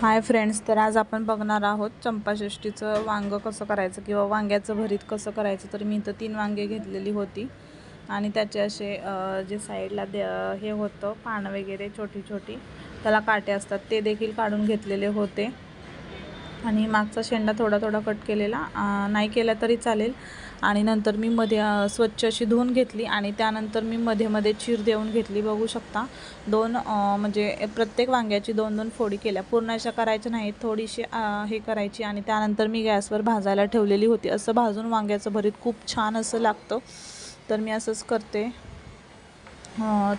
Hi friends तर आज आपण बघणार आहोत चंपाषष्टीचं वांगं कसं करायचं किंवा वांग्याचं भरीत कसं करायचं. तर मी इथं तीन वांगे घेतलेली होती. आणि त्याचे असे जे साईडला दे हे होतं पानं वगैरे छोटी छोटी त्याला काटे असतात ते देखील काढून घेतलेले होते. आणि मागचा शेंडा थोडा थोडा कट केलेला. नाही केला तरी चालेल. आणि नंतर मी मध्ये स्वच्छ अशी धुवून घेतली आणि त्यानंतर मी मध्ये मध्ये चीर देऊन घेतली. बघू शकता दोन म्हणजे प्रत्येक वांग्याची दोन दोन फोडी केल्या. पूर्ण अशा करायच्या नाहीत. थोडीशी हे करायची आणि त्यानंतर मी गॅसवर भाजायला ठेवलेली होती. असं भाजून वांग्याचं भरीत खूप छान असं लागतं. तर मी असंच करते.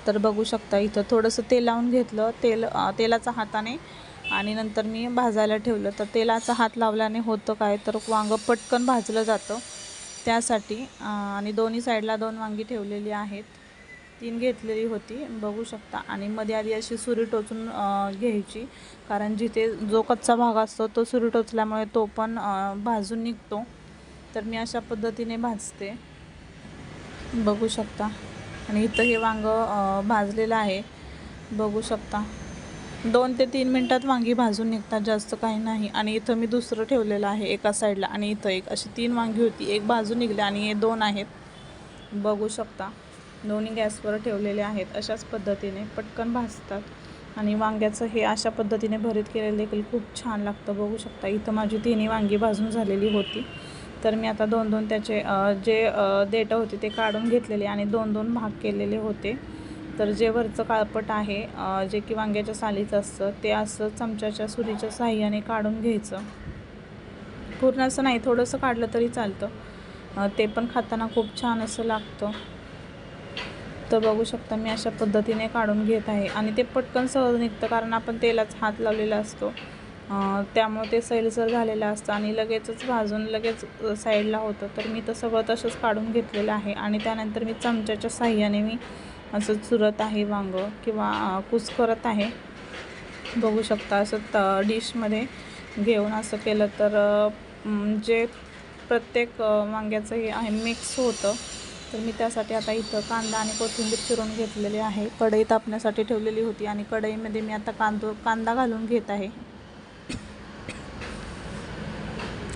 तर बघू शकता इथं थोडंसं तेल लावून घेतलं. तेल तेलाचा हाताने आणि नंतर मी भाजायला ठेवलं. तर तेलाचा हात लावल्याने होतं काय तर वांगं पटकन भाजलं जातं. त्यासाठी आणि दोन्ही साईडला दोन वांगी ठेवलेली आहेत. तीन घेतलेली होती बघू शकता. आणि मध्ये आधी अशी सुरी टोचून घ्यायची. कारण जिथे जो कच्चा भाग असतो तो सुरी टोचल्यामुळे तो पण भाजून निघतो. तर मी अशा पद्धतीने भाजते. बघू शकता. आणि इथं हे वांगं भाजलेलं आहे. बघू शकता. दोन ते तीन मिनटात वांगी भाजून निघतात जास्त काही नाही. आणि इथं मी दुसरं ठेवलेलं आहे एका साईडला आणि इथं एक अशी तीन वांगी होती एक भाजून निघली आणि हे दोन आहेत. बघू शकता दोन्ही गॅसवर ठेवलेले आहेत अशाच पद्धतीने. पटकन भाजतात. आणि वांग्याचं हे अशा पद्धतीने भरीत केलेलं देखील खूप छान लागतं. बघू शकता इथं माझी तिन्ही वांगी भाजून झालेली होती. तर मी आता दोन दोन त्याचे जे अ, देठं होते ते काढून घेतलेले आणि दोन दोन भाग केलेले होते. तर जे वरचं काळपट आहे जे की वांग्याच्या सालीचं असतं ते असं चमच्याच्या सुरीच्या साह्याने काढून घ्यायचं. पूर्ण असं नाही थोडंसं काढलं तरी चालतं. ते पण खाताना खूप छान असं लागतं. तर बघू शकता मी अशा पद्धतीने काढून घेत आहे. आणि ते पटकन सहज निघतं कारण आपण तेलाच हात लावलेला असतो. त्यामुळे ते सैलसर झालेलं असतं आणि लगेचच भाजून लगेच साईडला होतं. तर मी तर सगळं तसंच काढून घेतलेलं आहे आणि त्यानंतर मी चमच्याच्या साह्याने मी असं चुरत आहे वांगं किंवा कुस करत आहे. बघू शकता असं त डिशमध्ये घेऊन असं केलं तर जे प्रत्येक वांग्याचं हे आहे मिक्स होतं. तर मी त्यासाठी आता इथं कांदा आणि कोथिंबीर चिरून घेतलेली आहे. कढई तापण्यासाठी ठेवलेली होती आणि कढईमध्ये मी आता कांदो कांदा घालून घेत आहे.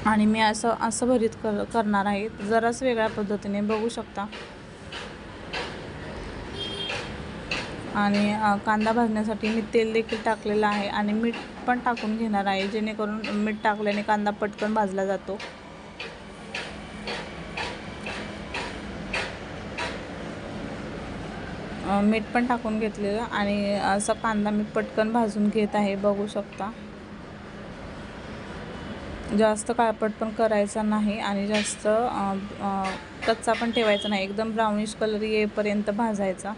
आणि मी असं असं भरीत कर करणार आहे. जराच वेगळ्या पद्धतीने बघू शकता. आणि कांदा भाजण्यासाठी मी तेल देखील टाकलेलं आहे आणि मीठ पण टाकून घेणार आहे जेणेकरून मीठ टाकल्याने कांदा पटकन भाजला जातो. मीठ पण टाकून घेतलेलं आणि असा कांदा मी पटकन भाजून घेत आहे बघू शकता. जास्त काळपट पण करायचा नाही आणि जास्त कच्चा पण ठेवायचा नाही एकदम ब्राउनिश कलर येईपर्यंत भाजायचा.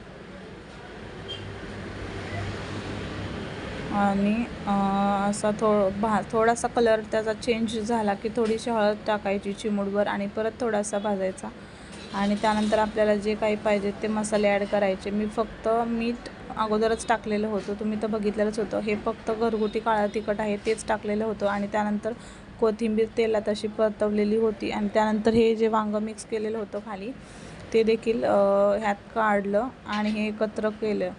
आणि असा थो भा थोडासा कलर त्याचा चेंज झाला की थोडीशी हळद टाकायची चिमूटभर आणि परत थोडासा भाजायचा. आणि त्यानंतर आपल्याला जे काही पाहिजे ते मसाले ॲड करायचे. मी फक्त मीठ अगोदरच टाकलेलं होतं. तुम्ही तर बघितलेलंच होतं. हे फक्त घरगुती काळा तिखट आहे तेच टाकलेलं होतं. आणि त्यानंतर कोथिंबीर तेलात अशी परतवलेली होती. आणि त्यानंतर हे जे वांगं मिक्स केलेलं होतं खाली ते देखील ह्यात काढलं आणि हे एकत्र केलं.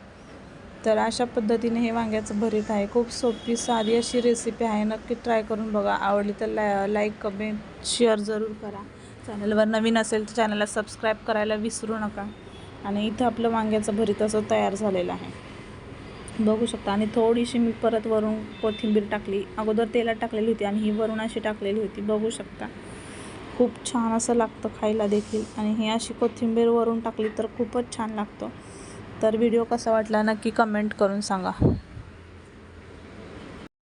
तर अशा पद्धतीने हे वांग्याचं भरीत आहे. खूप सोपी साधी अशी रेसिपी आहे. नक्की ट्राय करून बघा. आवडली तर ला लाईक कमेंट शेअर जरूर करा. चॅनलवर नवीन असेल तर चॅनलला सबस्क्राईब करायला विसरू नका. आणि इथं आपलं वांग्याचं भरीत असं तयार झालेलं आहे. बघू शकता. आणि थोडीशी मी परत वरून कोथिंबीर टाकली. अगोदर तेलात टाकलेली होती आणि ही वरून अशी टाकलेली होती. बघू शकता. खूप छान असं लागतं खायला देखील. आणि ही अशी कोथिंबीर वरून टाकली तर खूपच छान लागतं. तर व्हिडिओ कसा वाटला नक्की कमेंट करून सांगा.